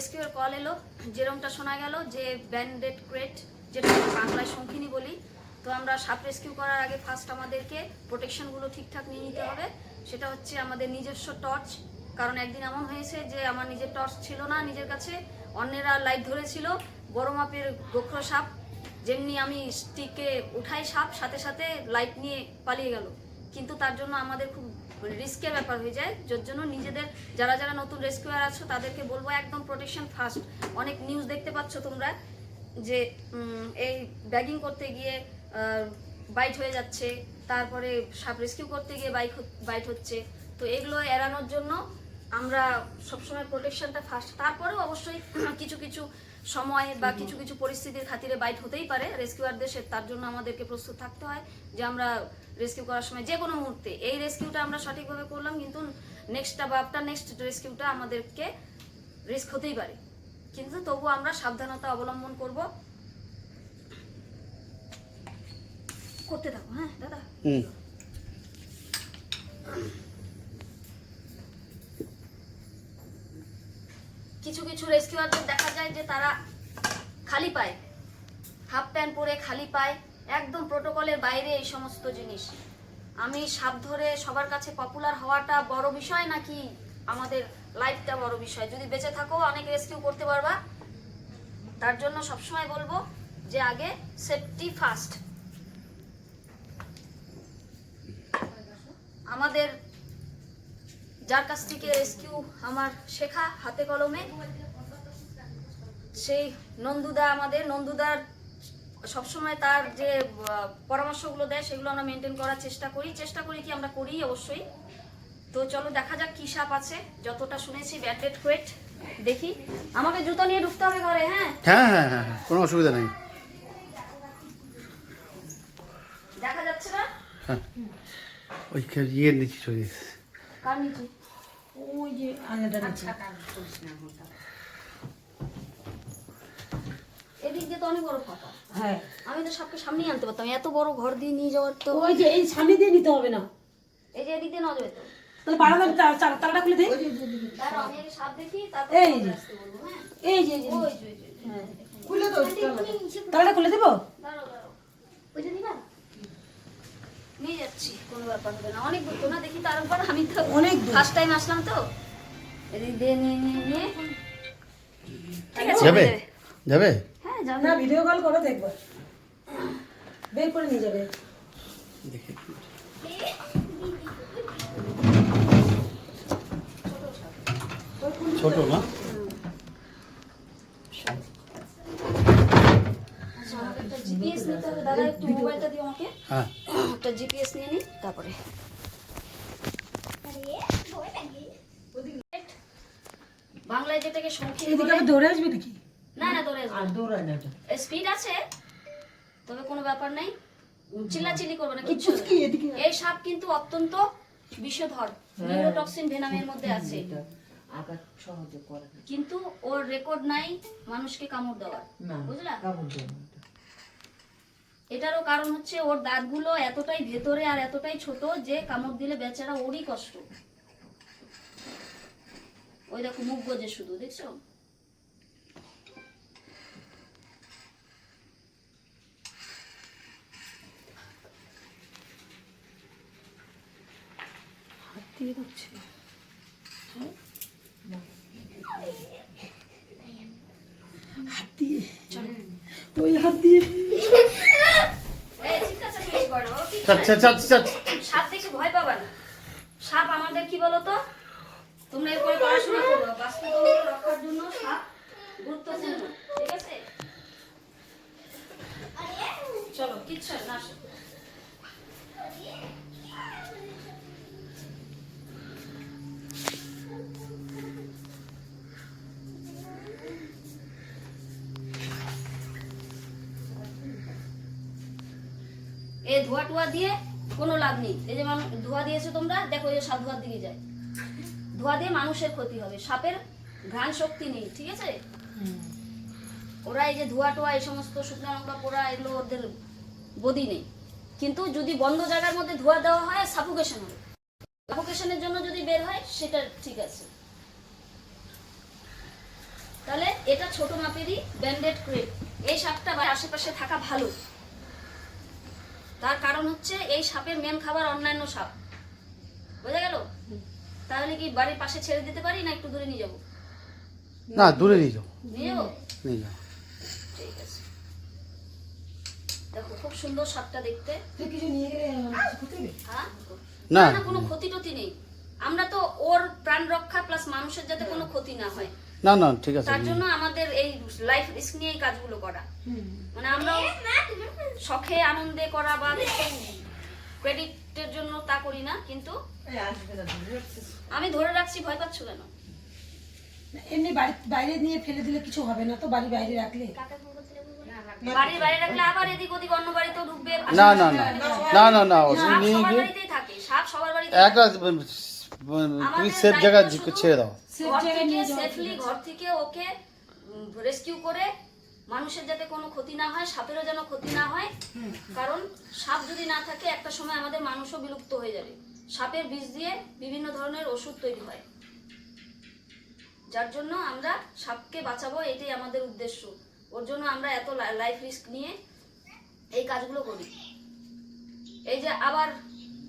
রেস্কিউর call এলো, যেরমটা শোনা গেল যে ব্যান্ডেড ক্রেট, যেটা আমরা বাংলায় শঙ্খিনী বলি, তো আমরা সাপ রেস্কিউ করার আগে ফার্স্ট আমাদেরকে প্রোটেকশনগুলো ঠিকঠাক নিয়ে নিতে হবে। সেটা হচ্ছে আমাদের নিজস্ব টর্চ, কারণ একদিন এমন হয়েছে যে আমার নিজের টর্চ ছিল না নিজের কাছে, অন্যেরা লাইট ধরেছিল বড় মাপের গোখরো সাপ, যেমনি আমি স্টিকে উঠাই সাপ, সাথে সাথে লাইট নিয়ে পালিয়ে গেল। কিন্তু তার জন্য আমাদের খুব রিস্কের ব্যাপার হয়ে যায়। যার জন্য নিজেদের, যারা যারা নতুন রেস্কিউয়ার আছো, তাদেরকে বলব একদম প্রোটেকশন ফার্স্ট অনেক নিউজ দেখতে পাচ্ছ তোমরা যে এই ব্যাগিং করতে গিয়ে বাইট হয়ে যাচ্ছে, তারপরে সাপ রেস্কিউ করতে গিয়ে বাইক বাইট হচ্ছে। তো এগুলো এড়ানোর জন্য আমরা সবসময় প্রোটেকশনটা ফার্স্ট তারপরেও অবশ্যই কিছু কিছু সময় বা কিছু কিছু পরিস্থিতির খাতিরে বাইট হতেই পারে। রেস্কিউয়ারদের সে- তার জন্য আমাদেরকে প্রস্তুত থাকতে হয় যে আমরা রেস্কিউ করার সময় যে কোনো মুহূর্তে। এই রেস্কিউটা আমরা সঠিকভাবে করলাম কিন্তু নেক্সটটা বা আফটার নেক্সট রেস্কিউটা আমাদেরকে রিস্ক হতেই পারে। কিন্তু তবু আমরা সাবধানতা অবলম্বন করব। করতে থাকো হ্যাঁ দাদা। কিছু কিছু রেস্কিউয়ারদের দেখা যায় যে তারা খালি পায়। হাফ প্যান্ট পরে খালি পায়। একদম প্রোটোকলের বাইরে এই সমস্ত জিনিস। আমি সাপ ধরে সবার কাছে পপুলার হওয়াটা বড় বিষয় নাকি আমাদের লাইফটা বড় বিষয়? যদি বেঁচে থাকো, অনেক রেস্কিউ করতে পারবা। তার জন্য সবসময় বলব যে আগে সেফটি ফার্স্ট আমাদের যার কাছ থেকে রেস্কিউ আমার শেখা হাতে কলমে সেই নন্দুদা আমাদের। নন্দুদার সবসময় তার যে পরামর্শগুলো দেয় সেগুলো আমরা মেনটেন করার চেষ্টা করি। চেষ্টা করি কি আমরা করি অবশ্যই। তো চলো দেখা যাক কি সাপ আছে। যতটা শুনেছি ব্যাটেড কোয়েট দেখি। আমাকে জুতো নিয়ে ঢুকতে হবে ঘরে হ্যাঁ? হ্যাঁ হ্যাঁ হ্যাঁ হ্যাঁ কোনো অসুবিধা নেই। দেখা যাচ্ছে না? হ্যাঁ। ওই ইয়ের নিচে চলে কার নিচে? ওই যে আলাদা নিচে এদিক দিয়ে তো অনেক বড় ফাঁকা। হ্যাঁ। আমি তো সাপকে সামনেই আনতে পারতাম এত বড় ঘর দিয়ে নিয়ে যাওয়ার তো ওই যে এই সামনে দিয়ে নিতে হবে না। এই যে এদিক দিয়ে নজর তো। তাহলে বারান্দা তালাটা খুলে দে। আমি আগে সাপ দেখি তারপর এই যে। আসতে বলব, হ্যাঁ? এই যে ওই। হ্যাঁ। খুলে দাও তালাটা খুলে দেবো? দাঁড়াও, দাঁড়াও। ওই যে নিবা? নিয়ে যাচ্ছি কোনো ব্যাপার হবে না। অনেক দূর আমি তো অনেক দূর। ফার্স্ট টাইম আসলাম তো। এদিক দিয়ে নিয়ে নিয়ে নিয়ে। যাবে? যাবে। হ্যাঁ যাবে। না ভিডিও কল করে দেখব বের করে নিয়ে যাবে। দেখে ছোট না? আচ্ছা, জিপিএস নিতে হবে। দাদা একটু মোবাইলটা দিও আমাকে। হ্যাঁ। একটা জিপিএস নিয়ে নিই তারপরে। বাংলায় যেটাকে সংক্ষেপ এদিকে দৌড়ে আসবে নাকি? না না দৌড়ে আসবে। আর দৌড়ায় না স্পিড আছে তবে কোনো ব্যাপার নেই। চিল্লাচিল্লি করবে না কিচ্ছু পুচকি এদিকে এই সাপ কিন্তু অত্যন্ত বিষধর নিউরোটক্সিন ভেনামের মধ্যে আছে। আঘাত সহজে করে কিন্তু ওর রেকর্ড নাই মানুষকে কামড় দেওয়ার। না বুঝলা? কামড় এটা। এটারও কারণ হচ্ছে ওর দাঁতগুলো এতটাই ভেতরে আর এতটাই ছোট যে কামড় দিলে বেচারা ওরই কষ্ট। ওই দেখো মুখ গজে শুধু দেখছ? হাত দিয়ে ধরছে। হাত দিয়ে। ওই হাত দিয়ে। সাপ দেখে ভয় পাবা না। সাপ আমাদের কি বলো তো তোমরা এরপরে পড়াশোনা করো। বাস্তুতন্ত্র রক্ষার জন্য সাপ গুরুত্বপূর্ণ। ঠিক আছে? চলো কিচ্ছু না এ ধোয়া টোয়া দিয়ে কোনো লাভ নেই। এই যে মানুষ ধোয়া দিয়েছ তোমরা, দেখো এই সাপ ধোয়ার দিকে যায়। ধোয়া দিয়ে মানুষের ক্ষতি হবে। সাপের ঘ্রাণ শক্তি নেই, ঠিক আছে? ওরা এই যে ধোয়া টোয়া, এই সমস্ত শুকনো লঙ্কা পোড়া, এগুলো ওদের বদি নেই। কিন্তু যদি বন্ধ জায়গার মধ্যে ধোয়া দেওয়া হয় সাফোকেশন হবে। সাফোকেশনের জন্য যদি বের হয়, সেটা ঠিক আছে। তাহলে এটা ছোট মাপেরই ব্যান্ডেড ক্রেট এই সাপটা বা আশেপাশে থাকা ভালো। তার কারণ হচ্ছে এই সাপের মেন খাবার অন্যান্য সাপ। বোঝা গেল? তাহলে কি বাড়ির পাশে ছেড়ে দিতে পারি না একটু দূরে নিয়ে যাব? না দূরে নিয়ে যাব। নিয়ে যাও ঠিক আছে। দেখো খুব সুন্দর সাপটা দেখতে। কিছু নিয়ে গেলে? হ্যাঁ? না কোনো ক্ষতি টতি নেই। আমরা তো ওর প্রাণ রক্ষা প্লাস মানুষের যাতে কোনো ক্ষতি না হয়। না না ঠিক আছে। তার জন্য আমাদের এই লাইফ রিস্ক নিয়ে এই কাজগুলো করা। মানে আমরা শখে আনন্দে করা বা ক্রেডিটের জন্য তা করি না কিন্তু আমি ধরে রাখছি ভয় পাচ্ছ কেন? এমনি বাড়ি বাইরে নিয়ে ফেলে দিলে কিছু হবে না তো বাড়ি বাইরে রাখলে। বাড়ির বাইরে রাখলে আবার এদিক ওদিক অন্য বাড়িতেও ঢুকবে না না না না না না নিয়ে গিয়ে সাপ সবার বাড়িতে একটা তুমি সেফ জায়গায় ছেড়ে দাও। ঘর থেকে সেফলি ঘর থেকে ওকে রেস্কিউ করে মানুষের যাতে কোনো ক্ষতি না হয় সাপেরও যেন ক্ষতি না হয়। কারণ সাপ যদি না থাকে একটা সময় আমাদের মানুষও বিলুপ্ত হয়ে যাবে। সাপের বিষ দিয়ে বিভিন্ন ধরনের ওষুধ তৈরি হয়। যার জন্য আমরা সাপকে বাঁচাবো এটাই আমাদের উদ্দেশ্য। ওর জন্য আমরা এত লাইফ রিস্ক নিয়ে এই কাজগুলো করি। এই যে আবার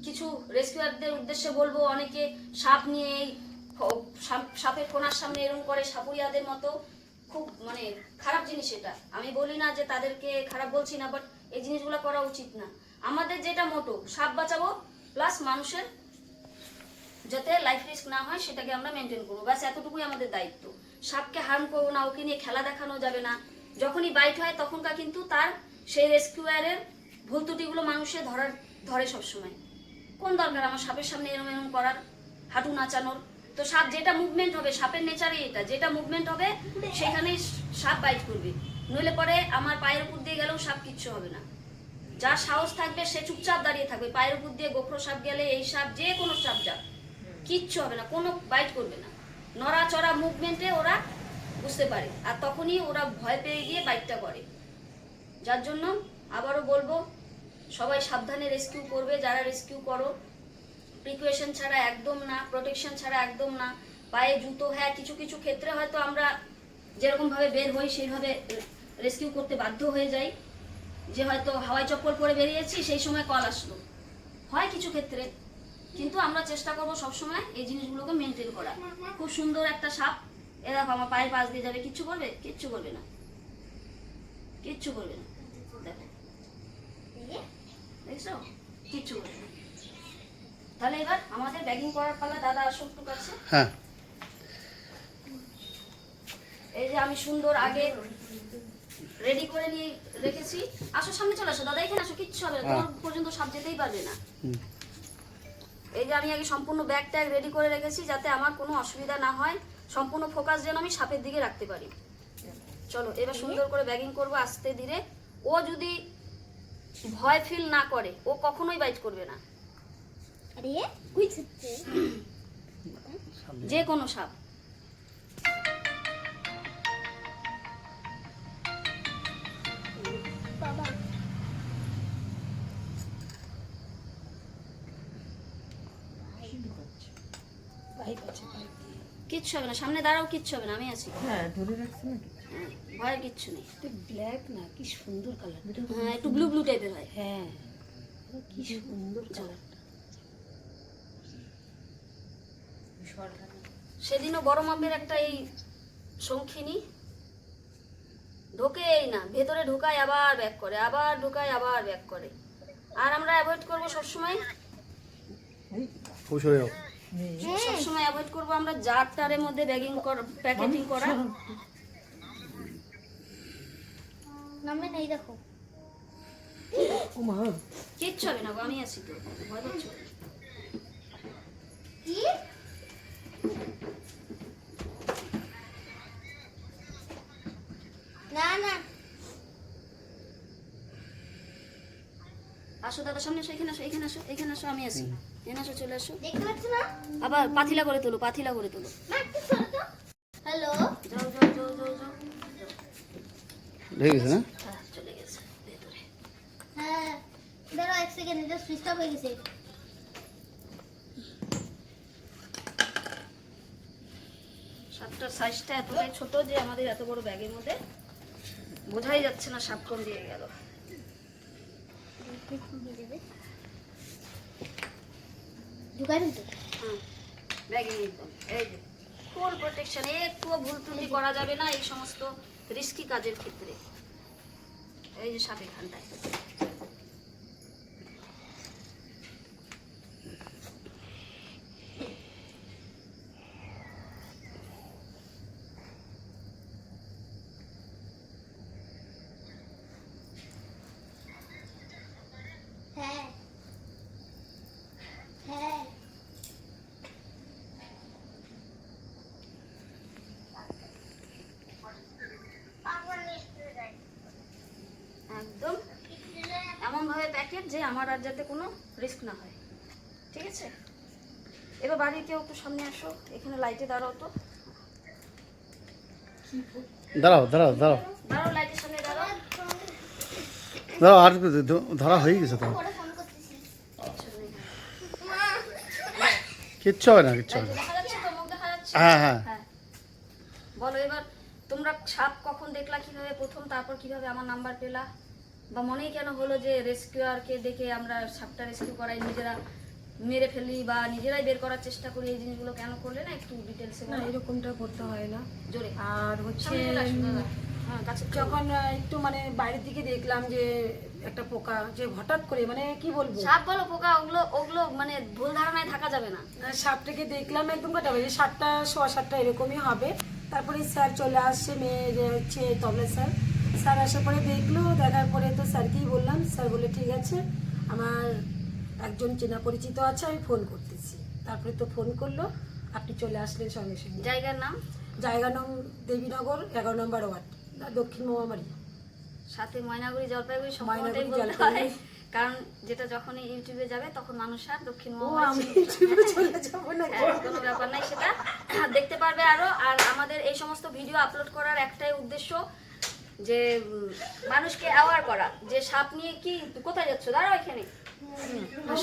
কিছু রেস্কিউয়ারদের উদ্দেশ্যে বলব অনেকে সাপ নিয়ে এই সাপের কোনার সামনে এরকম করে সাপুরিয়াদের মতো খুব মানে খারাপ জিনিস এটা। আমি বলি না যে তাদেরকে খারাপ বলছি না বাট এই জিনিসগুলো করা উচিত না। আমাদের যেটা মোটো, সাপ বাঁচাবো প্লাস মানুষের যাতে লাইফ রিস্ক না হয় সেটাকে আমরা মেনটেন করব। ব্যাস, এতটুকুই আমাদের দায়িত্ব। সাপকে হার্ম করব না, ওকে নিয়ে খেলা দেখানো যাবে না। যখনই বাইট হয় তখনকার কিন্তু তার সেই রেস্কিউয়ারের ভুল ত্রুটিগুলো মানুষে ধরার, ধরে সবসময়। কোন দরকার? আমার সাপের সামনে এরম এরম করার, হাঁটু নাচানোর। তো সাপ যেটা মুভমেন্ট হবে, সাপের নেচারই এটা। যেটা মুভমেন্ট হবে, সেখানেই সাপ বাইট করবে। নইলে পরে আমার পায়ের উপর দিয়ে গেলেও সাপ কিচ্ছু হবে না। যার সাহস থাকবে, সে চুপচাপ দাঁড়িয়ে থাকবে। পায়ের উপর দিয়ে গোখরো সাপ গেলে এই সাপ যে কোনো সাপ যাক, কিচ্ছু হবে না, কোনো বাইট করবে না। নড়াচড়া মুভমেন্টে ওরা বুঝতে পারে। আর তখনই ওরা ভয় পেয়ে গিয়ে বাইটটা করে। যার জন্য আবারও বলব, সবাই সাবধানে রেস্কিউ করবে। যারা রেস্কিউ করো প্রিকুয়েশন ছাড়া একদম না প্রোটেকশন ছাড়া একদম না। পায়ে জুতো হ্যাঁ কিছু কিছু ক্ষেত্রে হয়তো আমরা যেরকম ভাবে বের হই সেইভাবে রেস্কিউ করতে বাধ্য হয়ে যাই। যে হয়তো হাওয়াই চপ্পল পরে বেরিয়েছি সেই সময় কল আসলো। হয় কিছু ক্ষেত্রে। কিন্তু আমরা চেষ্টা করব সবসময় এই জিনিসগুলোকে মেনটেন করা খুব সুন্দর একটা সাপ। এ দেখো আমার পায়ের পাশ দিয়ে যাবে। কিচ্ছু করবে? কিচ্ছু করবে না। কিচ্ছু করবে না। দেখো। দেখছ? কিচ্ছু করবে না। তাহলে এবার আমাদের ব্যাগিং করার পালা দাদা আসো একটু কাছে। হ্যাঁ। এই যে আমি সুন্দর আগে রেডি করে নিয়ে রেখেছি। আসো সামনে চলে আসো। দাদা এখানে আসো কিচ্ছু হবে না। হ্যাঁ। তোমার পর্যন্ত সাপ যেতেই পারবে না। এই যে আমি আগে সম্পূর্ণ ব্যাগ ট্যাগ রেডি করে রেখেছি যাতে আমার কোনো অসুবিধা না হয়। সম্পূর্ণ ফোকাস যেন আমি সাপের দিকে রাখতে পারি। চলো এবার সুন্দর করে ব্যাগিং করব আস্তে ধীরে। ও যদি ভয় ফিল না করে ও কখনোই বাইট করবে না। যে কোনো সাপ। কিচ্ছু হবে না সামনে দাঁড়াও কিচ্ছু হবে না আমি আছি। হ্যাঁ ধরে রাখছে হ্যাঁ, ভয়ের কিচ্ছু নেই। এটা ব্ল্যাক না কি সুন্দর কালার হ্যাঁ একটু ব্লু ব্লু টাইপের হয়। হ্যাঁ কি সুন্দর কালার সেদিনও বড় মাপের একটা এই ঢোকে এই না ভেতরে ঢোকায় আবার ব্যাক করে আবার ঢোকায় আবার ব্যাক করে। আর আমরা অ্যাভয়েড করব সবসময়? সবসময় অ্যাভয়েড করব আমরা জার টারের মধ্যে ব্যাগিং কর প্যাকেটিং করা। নামে নেই দেখো। কিচ্ছু হবে না আমি আছি তো। ভয় পাচ্ছ? আসো দাদা সামনে আসো এখানে আসো এখানে আসো এখানে আসো আমি আছি। এখানে আসো চলে আসো। দেখতে পাচ্ছ না? আবার পাথিলা করে তোলো পাথিলা করে তোলো। হ্যালো? যাও যাও যাও যাও যাও। ঢেকে গেছে না? হ্যাঁ, চলে গেছে ভেতরে। হ্যাঁ দাঁড়াও এক সেকেন্ড এটা সুইচ অফ হয়ে গেছে। সাপটার সাইজটা এতটাই ছোট যে আমাদের এত বড় ব্যাগের মধ্যে বোঝাই যাচ্ছে না সাপ কোন দিয়ে গেল। হ্যাঁ ব্যাগে এই যে ফুল প্রোটেকশন ভুল ত্রুটি করা যাবে না এই সমস্ত রিস্কি কাজের ক্ষেত্রে। এই যে সাপ এখানটায় হ্যাঁ হ্যাঁ একদম এমনভাবে প্যাকেট যে আমার আর যাতে কোনো রিস্ক না হয়। ঠিক আছে? এবার বাড়ির কেউ একটু সামনে আসো এখানে লাইটে দাঁড়াও তো। দাঁড়াও দাঁড়াও দাঁড়াও। দাঁড়াও লাইটের সামনে দাঁড়াও। দাঁড়াও আর ধরা হয়ে গেছে তো। পরে ফোন করতেছি কিচ্ছু হবে না। কিচ্ছু হবে না হ্যাঁ হ্যাঁ। হ্যাঁ। বলো এবার তোমরা সাপ কখন দেখলা কীভাবে প্রথম তারপর কীভাবে আমার নাম্বার পেলা? বা মনেই কেন হলো যে রেস্কিউয়ারকে দেখে আমরা সাপটা রেস্কিউ করাই নিজেরা মেরে ফেলি বা নিজেরাই বের করার চেষ্টা করি এই জিনিসগুলো কেন করলে না একটু ডিটেলসে না এরকমটা করতে হয় না। জোরে। আর হচ্ছে। হ্যাঁ যখন একটু মানে বাইরের দিকে দেখলাম যে একটা পোকা যে হঠাৎ করে মানে কি বলব? সাপ বলো পোকা ওগুলো ওগুলো মানে ভুল ধারণায় থাকা যাবে না। সাপটাকে দেখলাম একদম কাটা বাজে সাতটা সোয়া সাতটা এরকমই হবে। তারপরে স্যার চলে আসছে মেয়ের হচ্ছে তবলা স্যার। স্যার আসার পরে দেখল দেখার পরে তো স্যারকেই বললাম স্যার বলে ঠিক আছে আমার একজন চেনা পরিচিত আছে আমি ফোন করতেছি। তারপরে তো ফোন করল আপনি চলে আসলেন সঙ্গে সঙ্গে। জায়গার নাম? জায়গা নাম দেবীনগর এগারো নম্বর ওয়ার্ড দক্ষিণ মোমামারি সাথে ময়নাগুড়ি জলপাইগুড়ি বলতে জলপাইগুড়ি। হয় কারণ যেটা যখনই ইউটিউবে যাবে তখন মানুষ আর দক্ষিণ মহামারী হ্যাঁ, কোনো ব্যাপার নাই সেটা। দেখতে পারবে আরও। আর আমাদের এই সমস্ত ভিডিও আপলোড করার একটাই উদ্দেশ্য যে মানুষকে অ্যাওয়ার করা। যে সাপ নিয়ে কি কোথায় যাচ্ছ? দাঁড়াও এখানে।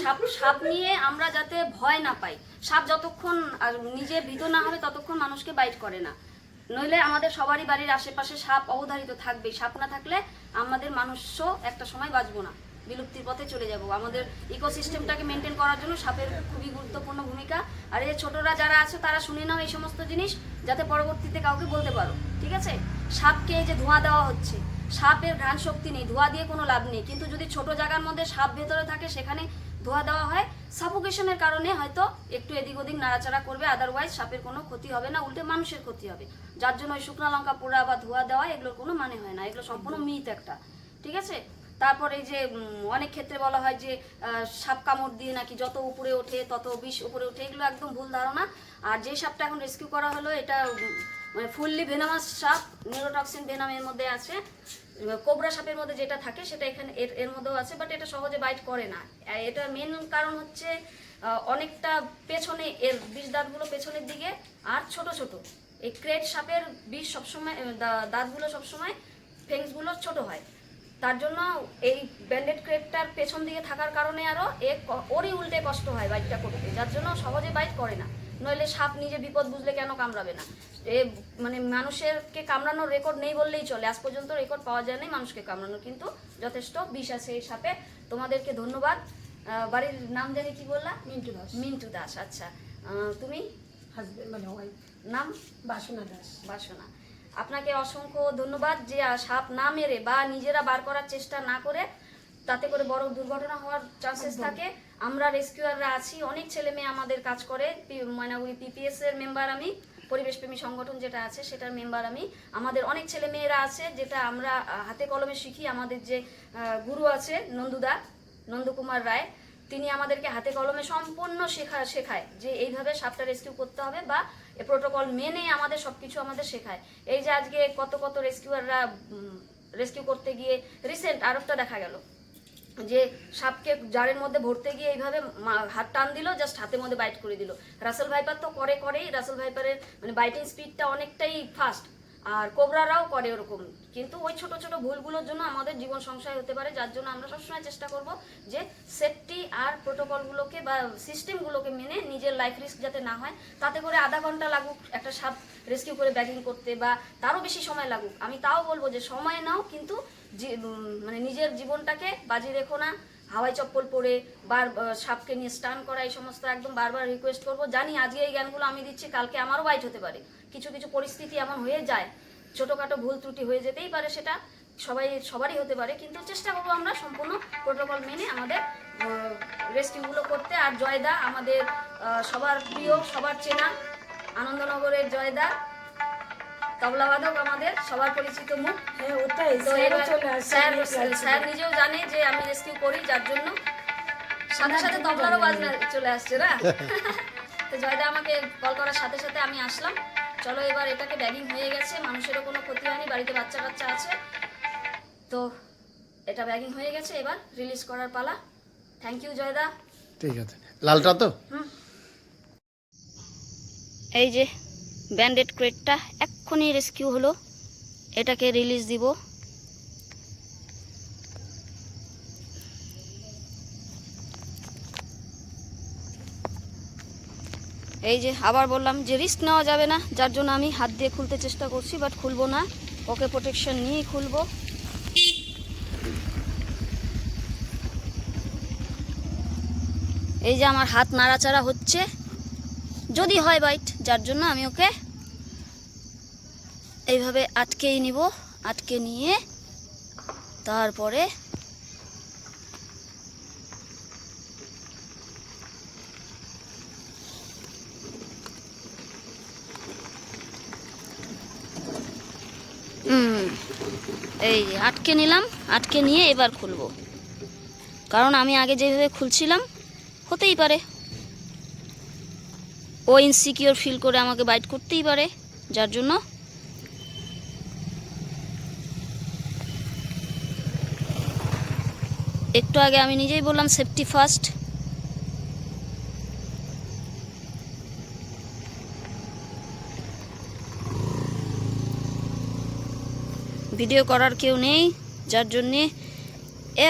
সাপ সাপ নিয়ে আমরা যাতে ভয় না পাই। সাপ যতক্ষণ, আর নিজে ভীত না হবে, ততক্ষণ মানুষকে বাইট করে না। নইলে আমাদের সবারই বাড়ির আশেপাশে সাপ অবধারিত থাকবে সাপ না থাকলে আমাদের মানুষও একটা সময় বাঁচবো না। বিলুপ্তির পথে চলে যাব। আমাদের ইকোসিস্টেমটাকে মেনটেন করার জন্য সাপের খুবই গুরুত্বপূর্ণ ভূমিকা। আর এই ছোটরা যারা আছে, তারা শুনে নাও এই সমস্ত জিনিস, যাতে পরবর্তীতে কাউকে বলতে পারো। ঠিক আছে? সাপকে এই যে ধোঁয়া দেওয়া হচ্ছে, সাপের ঘ্রাণ শক্তি নেই, ধোঁয়া দিয়ে কোনো লাভ নেই। কিন্তু যদি ছোট জায়গার মধ্যে সাপ ভেতরে থাকে, সেখানে ধোঁয়া দেওয়া হয় সাফোকেশনের কারণে হয়তো একটু এদিক ওদিক নাড়াচাড়া করবে আদারওয়াইজ সাপের কোনো ক্ষতি হবে না, উল্টে মানুষের ক্ষতি হবে। যার জন্য ওই শুকনো লঙ্কা পোড়া বা ধোঁয়া দেওয়া, এগুলোর কোনো মানে হয় না। এগুলো সম্পূর্ণ মিথ একটা। ঠিক আছে? তারপর এই যে অনেক ক্ষেত্রে বলা হয় যে সাপ কামড় দিয়ে নাকি যত উপরে ওঠে, তত বিষ উপরে ওঠে, এগুলো একদম ভুল ধারণা। আর যে সাপটা এখন রেস্কিউ করা হলো, এটা মানে ফুললি ভেনামাস সাপ নিউরোটক্সিন ভেনামের মধ্যে আছে। কোবরা সাপের মধ্যে যেটা থাকে, সেটা এখানে, এর এর মধ্যেও আছে বাট এটা সহজে বাইট করে না। এটার মেন কারণ হচ্ছে অনেকটা পেছনে, এর বিষ দাঁতগুলো পেছনের দিকে, আর ছোট ছোট। এই ক্রেট সাপের বিষ সবসময় দাঁতগুলো সবসময় ফেংসগুলো ছোট হয়। তার জন্য এই ব্যান্ডেড ক্রেপটার পেছন দিকে থাকার কারণে আরও এ ওরই উল্টে কষ্ট হয় বাইকটা করতে। যার জন্য সহজে বাইক করে না। নইলে সাপ নিজে বিপদ বুঝলে কেন কামড়াবে না? এ মানে মানুষেরকে কামড়ানোর রেকর্ড নেই বললেই চলে। আজ পর্যন্ত রেকর্ড পাওয়া যায় নাই মানুষকে কামড়ানোর কিন্তু যথেষ্ট বিষ আছে এই সাপে। তোমাদেরকে ধন্যবাদ। বাড়ির নাম জানি কি বললা? মিন্টু দাস। মিন্টু দাস আচ্ছা। তুমি? হাজবেন্ড মানে ওয়াইফ নাম? বাসনা দাস। বাসনা। আপনাকে অসংখ্য ধন্যবাদ যে সাপ না মেরে বা নিজেরা বার করার চেষ্টা না করে তাতে করে বড় দুর্ঘটনা হওয়ার চান্সেস থাকে। আমরা রেস্কিউয়াররা আছি অনেক ছেলে মেয়ে আমাদের কাজ করে। পি- ময়নাগুড়ি পিপিএস এর মেম্বার আমি পরিবেশপ্রেমী সংগঠন যেটা আছে সেটার মেম্বার আমি। আমাদের অনেক ছেলে মেয়েরা আছে যেটা আমরা হাতে কলমে শিখি। আমাদের যে গুরু আছে নন্দুদা নন্দকুমার রায় তিনি আমাদেরকে হাতে কলমে সম্পূর্ণ শেখা, শেখায় যে এইভাবে সাপটা রেস্কিউ করতে হবে বা প্রোটোকল মেনে আমাদের সবকিছু আমাদের শেখায়। এই যে আজকে কত কত রেস্কিউয়াররা রেস্কিউ করতে গিয়ে রিসেন্ট আরেকটা দেখা গেল যে সাপকে জারের মধ্যে ভরতে গিয়ে এইভাবে হাত টান দিল জাস্ট হাতের মধ্যে বাইট করে দিল। রাসেল ভাইপার তো করে, করেই। রাসেল ভাইপারের মানে বাইটিং স্পিডটা অনেকটাই ফাস্ট আর কোবরারাও করে ওরকম। কিন্তু ওই ছোট ছোট ভুলগুলোর জন্য আমাদের জীবন সংশয় হতে পারে, যার জন্য আমরা সবসময় চেষ্টা করব যে সেফটি আর প্রোটোকলগুলোকে বা সিস্টেমগুলোকে মেনে নিজের লাইফ রিস্ক যাতে না হয়, তাতে করে আধা ঘণ্টা লাগুক একটা সাপ রেস্কিউ করে ব্যাগিং করতে বা তারও বেশি সময় লাগুক। আমি তাও বলব যে সময় নাও, কিন্তু মানে নিজের জীবনটাকে বাজি রেখো না হাওয়াই চপ্পল পরে বার সাপকে নিয়ে স্টান করা, এই সমস্ত একদম বারবার রিকোয়েস্ট করব। জানি আজকে এই জ্ঞানগুলো আমি দিচ্ছি, কালকে আমারও বাইট হতে পারে। কিছু কিছু পরিস্থিতি এমন হয়ে যায় ছোটোখাটো ভুল ত্রুটি হয়ে যেতেই পারে সেটা সবাই সবারই হতে পারে কিন্তু চেষ্টা করব আমরা সম্পূর্ণ প্রোটোকল মেনে আমাদের রেস্কিউগুলো করতে। আর জয়দা আমাদের সবার প্রিয় সবার চেনা আনন্দনগরের জয়দা তবলাবাদক আমাদের সবার পরিচিত মুখ। হ্যাঁ স্যার স্যার নিজেও জানে যে আমি রেস্কিউ করি যার জন্য সাথে সাথে তবলারও বাজনা চলে আসছে না? তো জয়দা আমাকে কল করার সাথে সাথে আমি আসলাম। চলো এবার এটাকে ব্যাগিং হয়ে গেছে মানুষেরও কোনো ক্ষতি হয়নি বাড়িতে বাচ্চা কাচ্চা আছে। তো এটা ব্যাগিং হয়ে গেছে এবার রিলিজ করার পালা। থ্যাংক ইউ জয়দা। ঠিক আছে। লালটা তো? এই যে ব্যান্ডেড ক্রেটটা এক্ষুনি রেস্কিউ হলো। এটাকে রিলিজ দিব। এই যে আবার বললাম যে রিস্ক নেওয়া যাবে না, যার জন্য আমি হাত দিয়ে খুলতে চেষ্টা করছি বাট খুলবো না। ওকে প্রোটেকশন নিয়েই খুলবো। এই যে আমার হাত নাড়াচাড়া হচ্ছে। যদি হয় বাইট যার জন্য আমি ওকে এইভাবে আটকেই নিব, আটকে নিয়ে তারপরে এই আটকে নিলাম, আটকে নিয়ে এবার খুলবো। কারণ আমি আগে যেভাবে খুলছিলাম, হতেই পারে। ও ইনসিকিওর ফিল করে আমাকে বাইট করতেই পারে, যার জন্য একটু আগে আমি নিজেই বললাম সেফটি ফার্স্ট ভিডিও করার কেউ নেই, যার জন্যে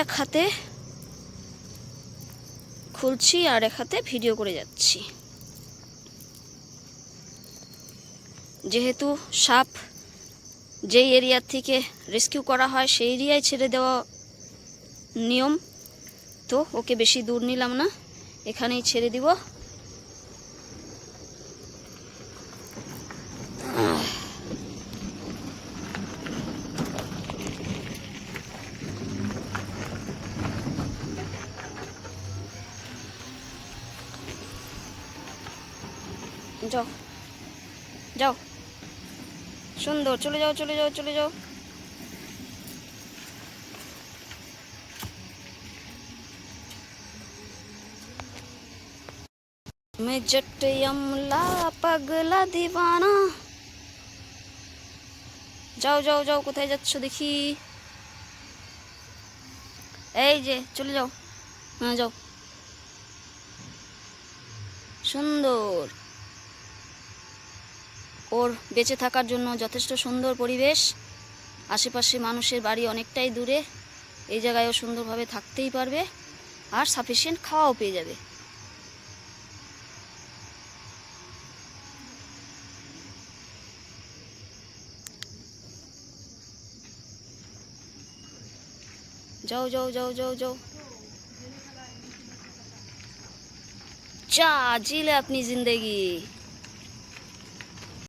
এক হাতে খুলছি আর এক হাতে ভিডিও করে যাচ্ছি। যেহেতু সাপ যেই এরিয়ার থেকে রেস্কিউ করা হয়, সেই এরিয়ায় ছেড়ে দেওয়া নিয়ম, তো ওকে বেশি দূর নিলাম না। এখানেই ছেড়ে দিব। যাও যাও সুন্দর চলে যাও চলে যাও চলে যাও मैं जट यमला पगला दीवाना যাও যাও যাও কোথায় যাচ্ছ দেখি এই যে চলে যাও হ্যাঁ যাও সুন্দর ওর বেঁচে থাকার জন্য যথেষ্ট সুন্দর পরিবেশ। আশেপাশে মানুষের বাড়ি অনেকটাই দূরে। এই জায়গায়ও সুন্দরভাবে থাকতেই পারবে আর সাফিসিয়েন্ট খাওয়াও পেয়ে যাবে। যাও যাও যাও যাও যাও। চা জিলে আপনি জিন্দগি।